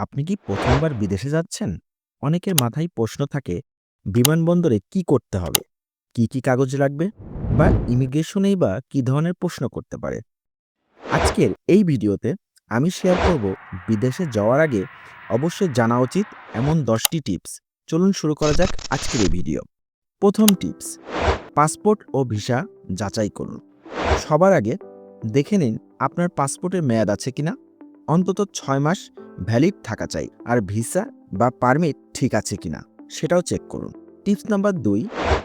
আপনি কি প্রথমবার বিদেশে যাচ্ছেন? অনেকের মাথায় প্রশ্ন থাকে বিমানবন্দরে কি করতে হবে? কি, কি কাগজ লাগবে? বা ইমিগ্রেশনেই বা কি ধরনের প্রশ্ন করতে পারে? আজকের এই ভিডিওতে আমি শেয়ার করব বিদেশে যাওয়ার আগে অবশ্যই জানা উচিত এমন ১০টি টিপস। চলুন শুরু করা যাক আজকের এই ভিডিও। প্রথম টিপস পাসপোর্ট ও ভিসা যাচাই করুন। সবার আগে দেখে নিন আপনার পাসপোর্টের মেয়াদ আছে কিনা অন্তত ছয় মাস ভ্যালিড থাকা চাই। আর ভিসা বা পারমিট ঠিক আছে কিনা, সেটাও চেক করুন। টিপস নাম্বার দুই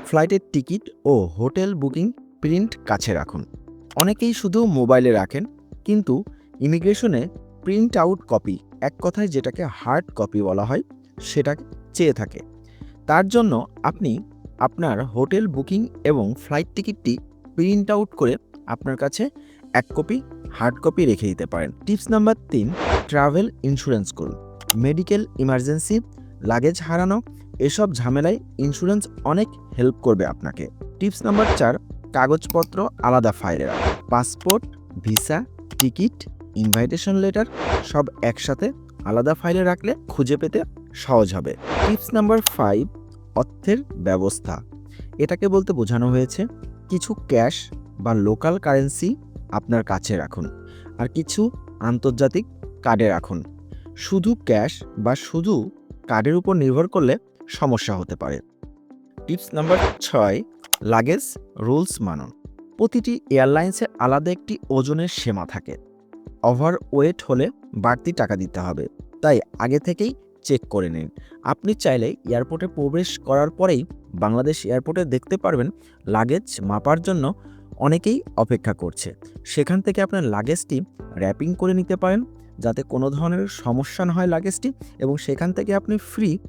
ফ্লাইটের টিকিট ও হোটেল বুকিং প্রিন্ট কাছে রাখুন। অনেকেই শুধু মোবাইলে রাখেন, কিন্তু ইমিগ্রেশনে প্রিন্ট আউট কপি এক কথায় যেটাকে হার্ড কপি বলা হয়, সেটা চেয়ে থাকে। তার জন্য আপনি আপনার হোটেল বুকিং এবং ফ্লাইট টিকিটটি প্রিন্ট আউট করে আপনার কাছে এক কপি হার্ড কপি রেখে দিতে পারেন। টিপস নাম্বার তিন ট্রাভেল ইন্স্যুরেন্স করুন। মেডিকেল ইমার্জেন্সি লাগেজ হারানো, এসব ঝামেলায় ইন্স্যুরেন্স অনেক হেল্প করবে আপনাকে। টিপস নাম্বার চার, কাগজপত্র আলাদা ফাইলে রাখুন। Passport visa ticket invitation letter সব একসাথে আলাদা ফাইলে রাখলে খুঁজে পেতে সহজ হবে। টিপস নাম্বার ফাইভ অর্থের ব্যবস্থা। এটাকে বলতে বোঝানো হয়েছে, কিছু ক্যাশ বা লোকাল কারেন্সি আপনার কাছে রাখুন। আর কিছু আন্তর্জাতিক কার্ডে রাখুন। শুধু ক্যাশ বা শুধু কার্ডের উপর নির্ভর করলে সমস্যা হতে পারে। টিপস নাম্বার ছয়, লাগেজ রুলস মানুন। প্রতিটি এয়ারলাইন্সের আলাদা একটি ওজনের সীমা থাকে। ওভার ওয়েট হলে বাড়তি টাকা দিতে হবে। তাই আগে থেকেই চেক করে নিন। আপনি চাইলে এয়ারপোর্টে প্রবেশ করার পরেই বাংলাদেশ এয়ারপোর্টে দেখতে পারবেন লাগেজ মাপার জন্য অনেকেই অপেক্ষা করছে। সেখান থেকে আপনার লাগেজটি র্যাপিং করে নিতে পারেন, যাতে কোনো ধরনের সমস্যা না হয় লাগেজটি এবং সেখান থেকে আপনি ফ্রি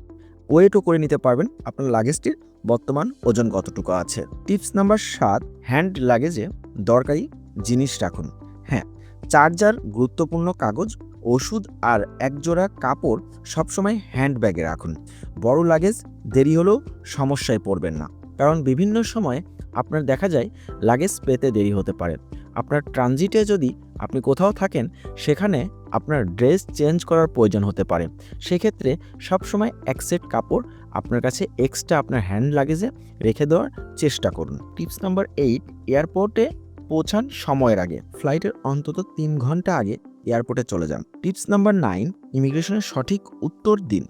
ওয়েটও করে নিতে পারবেন আপনার লাগেজটির বর্তমান ওজন কতটুকু আছে। টিপস নাম্বার সাত, হ্যান্ড লাগেজে দরকারি জিনিস রাখুন। হ্যাঁ চার্জার, গুরুত্বপূর্ণ কাগজ, ওষুধ আর একজোড়া কাপড় সবসময় হ্যান্ড ব্যাগে রাখুন। বড় লাগেজ দেরি হলেও সমস্যায় পড়বেন না। কারণ বিভিন্ন সময় আপনার দেখা যায় লাগেজ পেতে দেরি হতে পারে। আপনার ট্রানজিটে যদি আপনি কোথাও থাকেন, সেখানে আপনার ড্রেস চেঞ্জ করার প্রয়োজন হতে পারে। সেক্ষেত্রে সবসময় এক সেট কাপড় আপনার কাছে এক্সট্রা আপনার হ্যান্ড লাগেজে রেখে দেওয়ার চেষ্টা করুন। টিপস নাম্বার এইট এয়ারপোর্টে পৌঁছান সময়ের আগে। ফ্লাইটের অন্তত তিন ঘণ্টা আগে এয়ারপোর্টে চলে যান। টিপস নাম্বার নাইন ইমিগ্রেশনের সঠিক উত্তর দিন।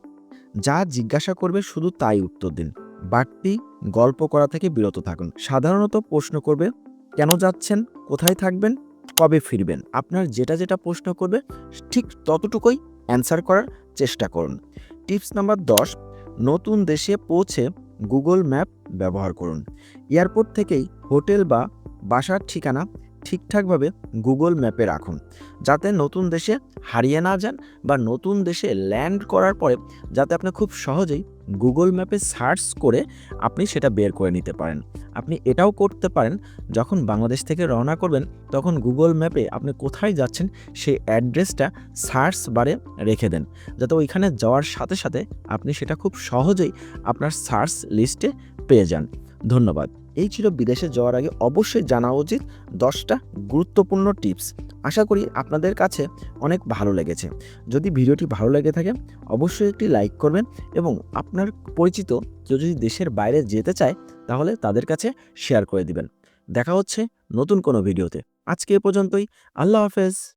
যা জিজ্ঞাসা করবে শুধু তাই উত্তর দিন। বাড়তি গল্প করা থেকে বিরত থাকুন। সাধারণত প্রশ্ন করবে, কেন যাচ্ছেন? কোথায় থাকবেন? কবে ফিরবেন? আপনার যেটা যেটা প্রশ্ন করবে, ঠিক ততটুকুই অ্যান্সার করার চেষ্টা করুন। টিপস নাম্বার দশ, নতুন দেশে পৌঁছে গুগল ম্যাপ ব্যবহার করুন। এয়ারপোর্ট থেকেই হোটেল বা বাসার ঠিকানা ঠিকঠাকভাবে গুগল ম্যাপে রাখুন, যাতে নতুন দেশে হারিয়ে না যান বা নতুন দেশে ল্যান্ড করার পরে যাতে আপনি খুব সহজেই গুগল ম্যাপে সার্চ করে আপনি সেটা বের করে নিতে পারেন। আপনি এটাও করতে পারেন, যখন বাংলাদেশ থেকে রওনা করবেন, তখন গুগল ম্যাপে আপনি কোথায় যাচ্ছেন সেই অ্যাড্রেসটা সার্চ বারে রেখে দেন, যাতে ওইখানে যাওয়ার সাথে সাথে আপনি সেটা খুব সহজেই আপনার সার্চ লিস্টে পেয়ে যান। ধন্যবাদ। এই ছিল বিদেশে যাওয়ার আগে অবশ্যই জানা উচিত দশটা গুরুত্বপূর্ণ টিপস। আশা করি আপনাদের কাছে অনেক ভালো লেগেছে। যদি ভিডিওটি ভালো লেগে থাকে, অবশ্যই একটি লাইক করবেন এবং আপনার পরিচিত কেউ যদি দেশের বাইরে যেতে চায়, তাহলে তাদের কাছে শেয়ার করে দিবেন। দেখা হচ্ছে নতুন কোনো ভিডিওতে। আজকে এ পর্যন্তই। আল্লাহ হাফেজ।